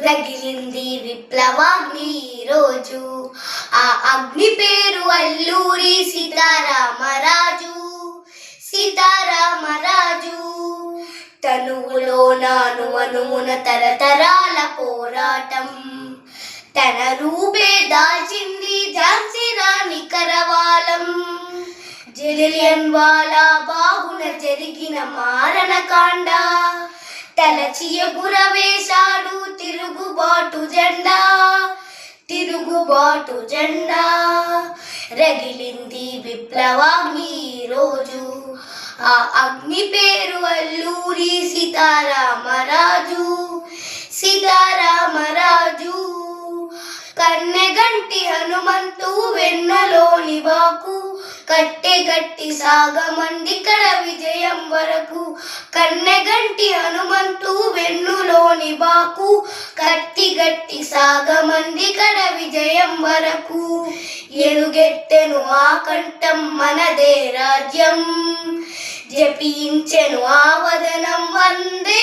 రగిలింది విప్లవాగ్ని ఈరోజు. రోజు ఆ అగ్ని పేరు అల్లూరి సీతారామరాజు సీతారామరాజు. తనువులో నాను అనుమున తరతరాల పోరాటం. తన రూపే దాల్చింది ఝాన్సీ రాణి కరవాలం జలియన్ వాలా బాగున జరిగిన మారణకాండ. తలచి ఎగురవేశాడు తిరుగుబాటు జెండా తిరుగుబాటు జెండా. రగిలింది విప్లవాగ్ని ఈ రోజు ఆ అగ్ని పేరు అల్లూరి సీతారామరాజు సీతారామరాజు. కన్నెగంటి హనుమంతు వెన్నలోని వాకు కట్టె గట్టి సాగమందికడ విజయం వరకు. కన్నెగంటి హనుమంతు వెన్నులోని బాకు కత్తి గట్టి సాగమందికడ విజయం వరకు. ఎలుగెత్తెను ఆ కంఠం మనదే రాజ్యం జపించెను ఆ వదనం వందే